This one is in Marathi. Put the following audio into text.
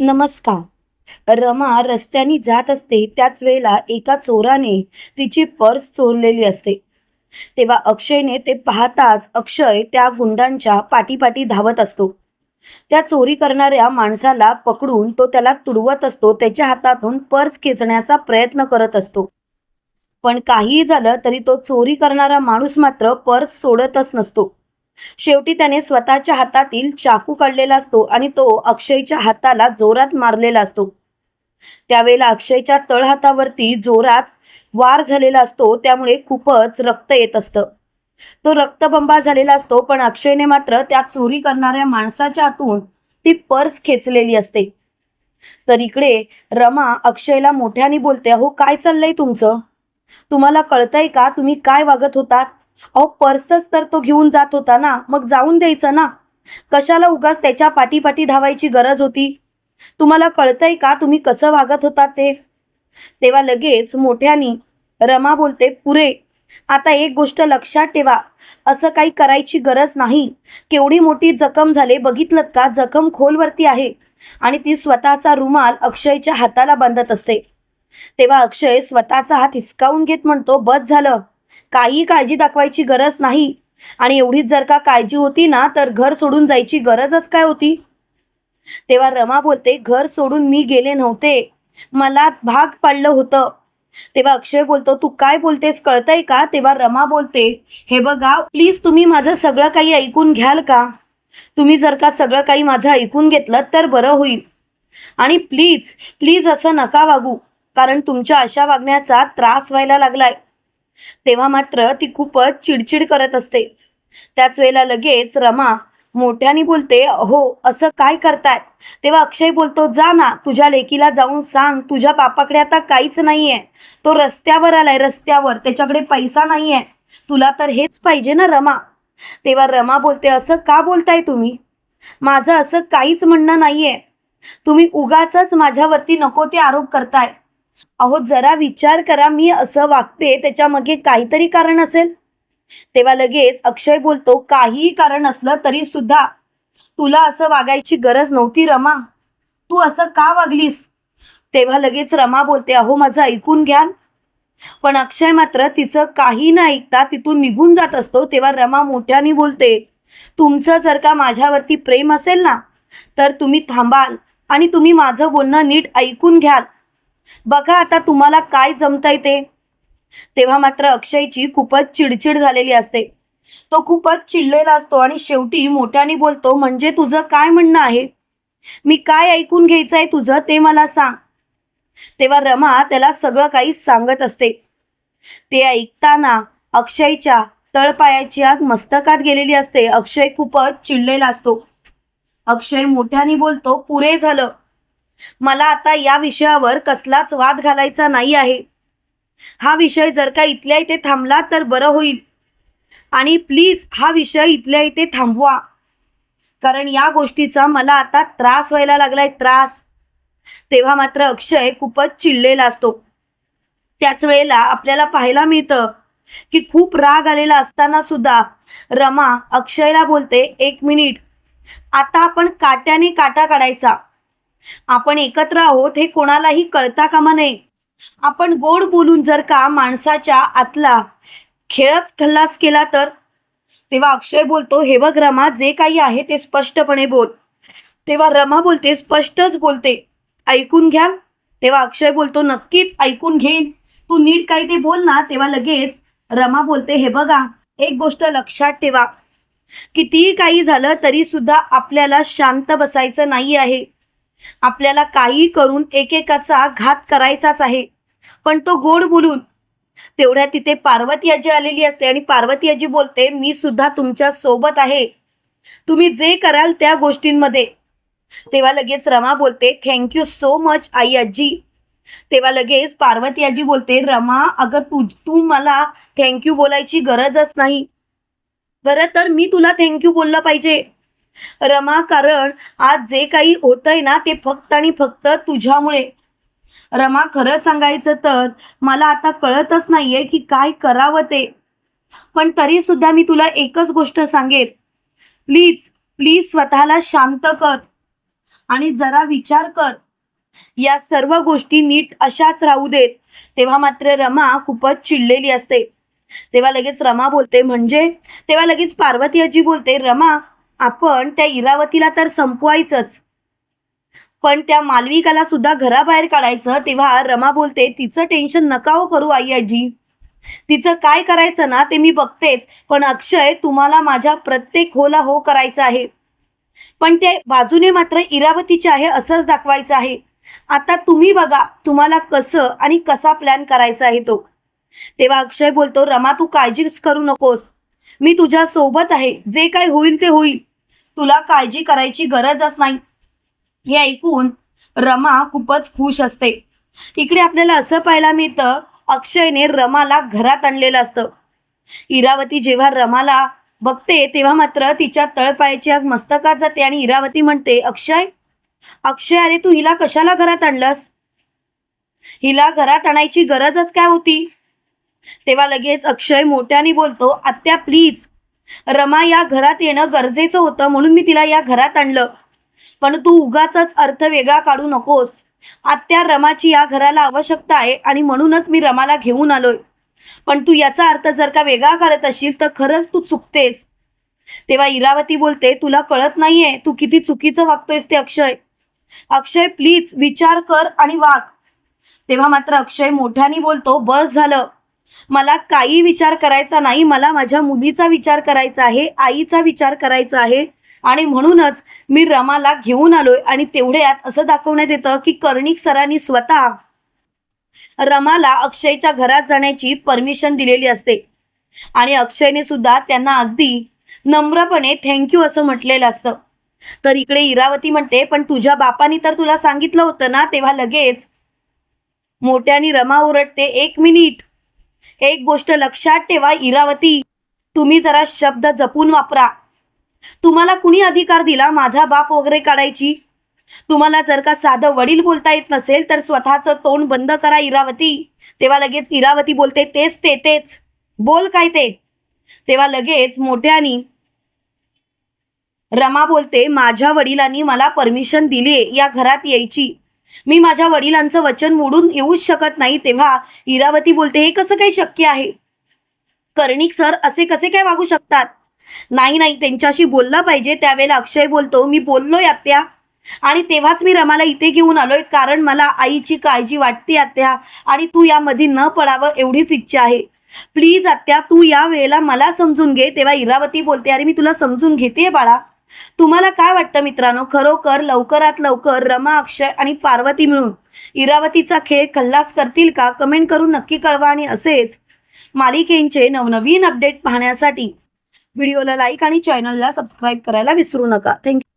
नमस्कार. रमा रस्त्याने जात असते त्याच वेळेला एका चोराने तिची पर्स चोरलेली असते. तेव्हा अक्षयने ते पाहताच अक्षय त्या गुंडांच्या पाठीपाठी धावत असतो. त्या चोरी करणाऱ्या माणसाला पकडून तो त्याला तुडवत असतो त्याच्या हातातून पर्स खेचण्याचा प्रयत्न करत असतो. पण काहीही झालं तरी तो चोरी करणारा माणूस मात्र पर्स सोडतच नसतो. शेवटी त्याने स्वतःच्या हातातील चाकू काढलेला असतो आणि तो अक्षयच्या हाताला जोरात मारलेला असतो. त्यावेळेला अक्षयच्या तळहातावरती जोरात वार झालेला असतो त्यामुळे खूपच रक्त येत असतं. तो रक्तबंबा झालेला असतो पण अक्षयने मात्र त्या चोरी करणाऱ्या माणसाच्या हातून ती पर्स खेचलेली असते. तर इकडे रमा अक्षयला मोठ्याने बोलते अहो काय चाललंय तुमचं? तुम्हाला कळतंय का? तुम्ही काय वागत होतात? अहो पर्सच तर तो घेऊन जात होता ना. मग जाऊन द्यायचं ना. कशाला उगाच त्याच्या पाठीपाठी धावायची गरज होती? तुम्हाला कळतंय का तुम्ही कसं वागत होता ते? तेव्हा लगेच मोठ्यानी रमा बोलते पुरे आता एक गोष्ट लक्षात ठेवा. असं काही करायची गरज नाही. केवढी मोठी जखम झाले बघितलं का? जखम खोलवरती आहे आणि ती स्वतःचा रुमाल अक्षयच्या हाताला बांधत असते. तेव्हा अक्षय स्वतःचा हात हिसकावून घेत म्हणतो बस झालं. काही काळजी दाखवायची गरज नाही. आणि एवढीच जर का काळजी होती ना तर घर सोडून जायची गरजच काय होती? तेव्हा रमा बोलते घर सोडून मी गेले नव्हते. मला भाग पाडलं होतं. तेव्हा अक्षय बोलतो तू काय बोलतेस कळतंय का? तेव्हा रमा बोलते हे बघा प्लीज तुम्ही माझं सगळं काही ऐकून घ्याल का? तुम्ही जर का सगळं काही माझं ऐकून घेतलं तर बरं होईल. आणि प्लीज प्लीज असं नका वागू कारण तुमच्या अशा वागण्याचा त्रास व्हायला लागलाय. तेव्हा मात्र ती खूपच चिडचिड करत असते. त्याच वेळेला लगेच रमा मोठ्याने बोलते? हो असं काय करतायत तेव्हा अक्षय बोलतो जा ना तुझ्या लेकीला जाऊन सांग तुझ्या बापाकडे आता काहीच नाहीये. तो रस्त्यावर आलाय रस्त्यावर त्याच्याकडे पैसा नाहीये. तुला तर हेच पाहिजे ना रमा. तेव्हा रमा बोलते असं का बोलताय तुम्ही? माझं असं काहीच म्हणणं नाहीये. तुम्ही उगाच माझ्यावरती नको ते आरोप करताय. अहो जरा विचार करा मी असं वागते त्याच्यामागे काहीतरी कारण असेल. तेव्हा लगेच अक्षय बोलतो काहीही कारण असलं तरी सुद्धा. तुला असं वागायची गरज नव्हती रमा. तू असं का वागलीस? तेव्हा लगेच रमा बोलते अहो माझं ऐकून घ्या पण अक्षय मात्र तिचं काही न ऐकता तिथून निघून जात असतो तेव्हा रमा मोठ्याने बोलते तुमचं जर का माझ्यावरती प्रेम असेल ना तर तुम्ही थांबाल आणि तुम्ही माझं बोलणं नीट ऐकून घ्याल. बघा आता तुम्हाला काय जमताय ते. तेव्हा मात्र अक्षयची खूपच चिडचिड झालेली असते. तो खूपच चिडलेला असतो आणि शेवटी मोठ्याने बोलतो म्हणजे तुझं काय म्हणणं आहे? मी काय ऐकून घ्यायचंय तुझं ते मला सांग. तेव्हा रमा त्याला सगळं काही सांगत असते. ते ऐकताना अक्षयच्या तळपायाची आग मस्तकात गेलेली असते. अक्षय खूपच चिडलेला असतो. अक्षय मोठ्याने बोलतो पुरे झालं. मला आता या विषयावर कसलाच वाद घालायचा नाही आहे. हा विषय जर का इथल्या इथे थांबला तर बरं होईल. आणि प्लीज हा विषय इथल्या इथे थांबवा. कारण या गोष्टीचा मला आता त्रास व्हायला लागलाय त्रास. तेव्हा मात्र अक्षय खूपच चिडलेला असतो. त्याच वेळेला आपल्याला पाहायला मिळतं की खूप राग आलेला असताना सुद्धा रमा अक्षयला बोलते एक मिनिट. आता आपण काट्याने काटा काढायचा. आपण एकत्र आहोत हे कोणालाही कळता कामा नये. आपण गोड बोलून जर का माणसाच्या आतला खेळच खल्लास केला तर? तेव्हा अक्षय बोलतो हे बघ रमा जे काही आहे ते स्पष्टपणे बोल. तेव्हा रमा बोलते स्पष्टच बोलते. ऐकून घ्या. तेव्हा अक्षय बोलतो नक्कीच ऐकून घेईन. तू नीट काही ते बोल ना. तेव्हा लगेच रमा बोलते हे बघा एक गोष्ट लक्षात ठेवा. कितीही काही झालं तरी सुद्धा आपल्याला शांत बसायचं नाही आहे. आपल्याला काही करून एकेकाचा घात करायचाच आहे. पण तो गोड बोलून तेवढ्या तिथे पार्वती आजी आलेली असते आणि पार्वती आजी बोलते मी सुद्धा तुमच्यासोबत आहे. तुम्ही जे कराल त्या गोष्टींमध्ये. तेव्हा लगेच रमा बोलते थँक्यू सो मच आई आजी. तेव्हा लगेच पार्वती आजी बोलते रमा अगं तू तू मला थँक्यू बोलायची गरजच नाही. खरं तर मी तुला थँक्यू बोललं पाहिजे. रमा कारण आज जे काही होतंय ना ते फक्त आणि फक्त तुझ्यामुळे. रमा खरं सांगायचं तर मला आता कळतच नाहीये की काय करावं ते. पण तरी सुद्धा मी तुला एकच गोष्ट सांगेन. प्लीज प्लीज स्वतःला शांत कर आणि जरा विचार कर. या सर्व गोष्टी नीट अशाच राहू देत. तेव्हा मात्र रमा खूपच चिडलेली असते. तेव्हा लगेच रमा बोलते म्हणजे? तेव्हा लगेच पार्वती आजी बोलते रमा आपण त्या इरावतीला तर संपवायचंच. पण त्या मालविकाला सुद्धा घराबाहेर काढायचं तेव्हा रमा बोलते तिचं टेन्शन नका हो करू आई आजी. तिचं काय करायचं ना ते मी बघतेच पण अक्षय तुम्हाला माझ्या प्रत्येक होला हो करायचं आहे. पण ते बाजूने मात्र इरावतीचे आहे असंच दाखवायचं आहे. आता तुम्ही बघा तुम्हाला कसं आणि कसा प्लॅन करायचा आहे तो. तेव्हा अक्षय बोलतो रमा तू काळजीच करू नकोस. मी तुझ्या सोबत आहे. जे काय होईल ते होईल. तुला काळजी करायची गरजच नाही. हे ऐकून रमा खूपच खुश असते. इकडे आपल्याला असं पाहायला मिळतं अक्षयने रमाला घरात आणलेलं असतं. इरावती जेव्हा रमाला बघते तेव्हा मात्र तिच्या तळपायाची आग मस्तकात जाते आणि इरावती म्हणते अक्षय अक्षय अरे तू हिला कशाला घरात आणलंस? हिला घरात आणायची गरजच काय होती? तेव्हा लगेच अक्षय मोठ्याने बोलतो आत्या प्लीज रमा या घरात येणं गरजेचं होतं म्हणून मी तिला या घरात आणलं. पण तू उगाच अर्थ वेगळा काढू नकोस. आत्या रमाची या घराला आवश्यकता आहे आणि म्हणूनच मी रमाला घेऊन आलोय. पण तू याचा अर्थ जर का वेगळा काढत असशील तर खरंच तू चुकतेस. तेव्हा इरावती बोलते तुला कळत नाहीये तू किती चुकीचं वागतोयस ते अक्षय. अक्षय प्लीज विचार कर आणि वाग. तेव्हा मात्र अक्षय मोठ्याने बोलतो बस झालं. मला काही विचार करायचा नाही मला माझ्या मुलीचा विचार करायचा आहे आईचा विचार करायचा आहे. आणि म्हणूनच मी रमाला घेऊन आलोय आणि तेवढ्यात असं दाखवण्यात येतं की कर्णिक सरांनी स्वतः रमाला अक्षयच्या घरात जाण्याची परमिशन दिलेली असते. आणि अक्षयने सुद्धा त्यांना अगदी नम्रपणे थँक्यू असं म्हटलेलं असतं. तर इकडे इरावती म्हणते पण तुझ्या बापानी तर तुला सांगितलं होतं ना तेव्हा लगेच मोठ्यानी रमा ओरडते एक मिनिट एक गोष्ट लक्षात ठेवा इरावती. तुम्ही जरा शब्द जपून वापरा. तुम्हाला कुणी अधिकार दिला माझा बाप वगैरे काढायची? तुम्हाला जर का साधं वडील बोलता येत नसेल तर स्वतःचं तोंड बंद करा इरावती. तेव्हा लगेच इरावती बोलते तेच ते तेच. बोल काय ते? तेव्हा लगेच मोठ्यानी रमा बोलते माझ्या वडिलांनी मला परमिशन दिली या घरात यायची. मी माझ्या वडिलांचं वचन मोडून येऊच शकत नाही तेव्हा इरावती बोलते हे कसं काही शक्य आहे? कर्णिक सर असे कसे काय वागू शकतात? नाही नाही त्यांच्याशी बोललं पाहिजे त्यावेळेला अक्षय बोलतो मी बोललोय आत्या. आणि तेव्हाच मी रमाला इथे घेऊन आलोय कारण मला आईची काळजी वाटते आत्या आणि तू यामध्ये न पडावं एवढीच इच्छा आहे. प्लीज आत्या तू या वेळेला मला समजून घे. तेव्हा इरावती बोलते अरे मी तुला समजून घेते बाळा. तुम्हाला काय वाटतं मित्रांनो? खरोखर लवकरात लवकर रमा अक्षय आणि पार्वती मिळून इरावतीचा खेळ खल्लास करतील का? कमेंट करून नक्की कळवा आणि असेच मालिकेंचे नवनवीन अपडेट पाहण्यासाठी व्हिडिओला लाईक आणि चॅनलला सबस्क्राईब करायला विसरू नका. थँक्यू